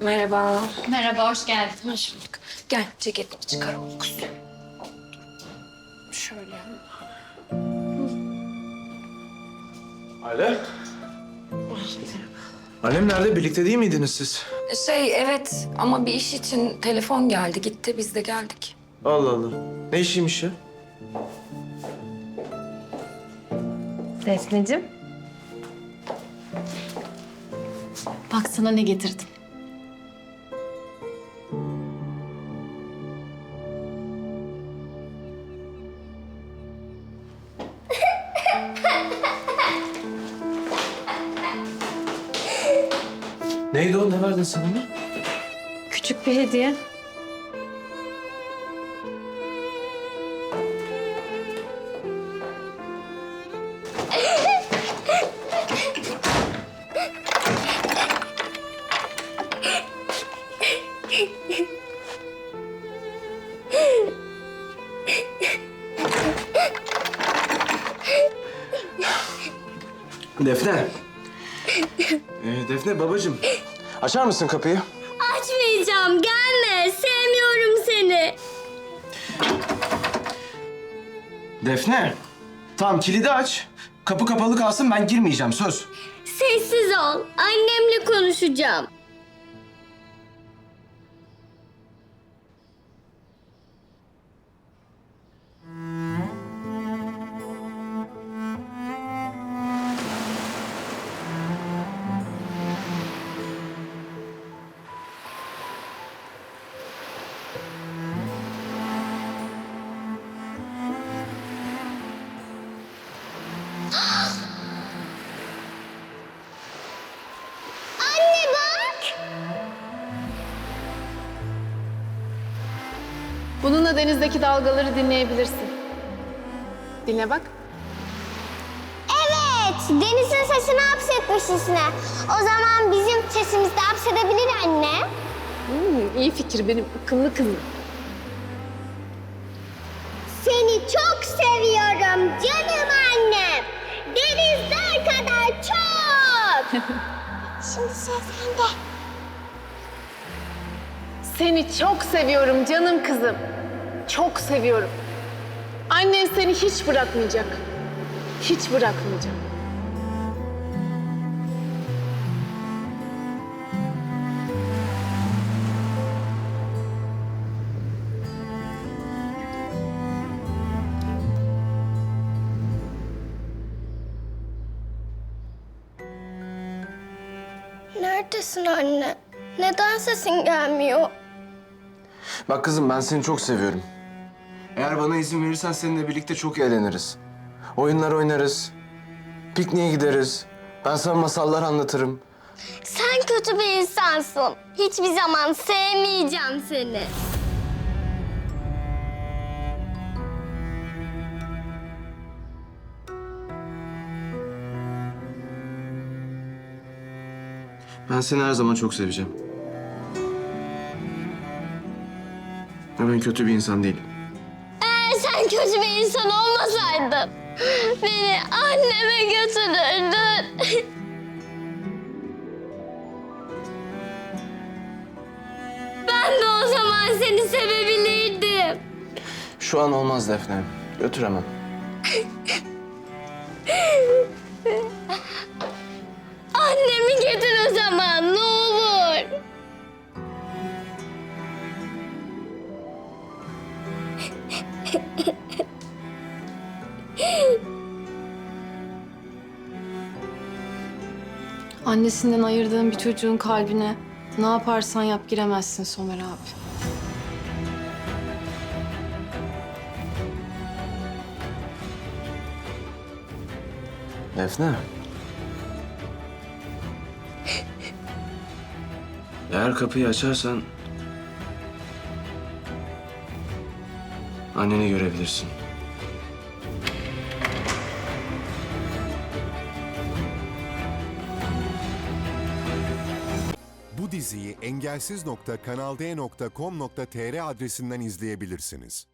Merhaba. Merhaba, hoş geldin. Hoş bulduk. Gel ceketini çıkar oğlum kız. Şöyle. Aile? Annem nerede? Birlikte değil miydiniz siz? Şey evet ama bir iş için telefon geldi gitti biz de geldik. Allah Allah. Ne işiymiş ya? Defneciğim. Bak sana ne getirdim. Neydi o? Ne verdin sen ona? Küçük bir hediye. Defne. Ee, Defne babacığım. Açar mısın kapıyı? Açmayacağım. Gelme. Sevmiyorum seni. Defne. Tamam kilidi aç. Kapı kapalı kalsın ben girmeyeceğim söz. Sessiz ol. Annemle konuşacağım. Anne bak. Bununla denizdeki dalgaları dinleyebilirsin. Dinle bak. Evet. Denizin sesini hapsetmiş içine. O zaman bizim sesimizi de hapsedebilir anne. Hmm, iyi fikir benim akıllı kızım. Seni çok seviyorum canım annem. Denizler kadar çok. Şimdi sıra sende. Seni çok seviyorum canım kızım. Çok seviyorum. Annen seni hiç bırakmayacak. Hiç bırakmayacak. Neredesin anne? Neden sesin gelmiyor? Bak kızım ben seni çok seviyorum. Eğer bana izin verirsen seninle birlikte çok eğleniriz. Oyunlar oynarız. Pikniğe gideriz. Ben sana masallar anlatırım. Sen kötü bir insansın. Hiçbir zaman sevmeyeceğim seni. Ben seni her zaman çok seveceğim. Ve Ben kötü bir insan değilim. Eğer sen kötü bir insan olmasaydın beni anneme götürürdün. ben de o zaman seni sevebilirdim. Şu an olmaz Defne. Götüremem. Annesinden ayırdığın bir çocuğun kalbine ne yaparsan yap giremezsin Somer abi. Defne. Eğer kapıyı açarsan... Anneni görebilirsin. Bu diziyi engelsiz.kanalde.com.tr adresinden izleyebilirsiniz.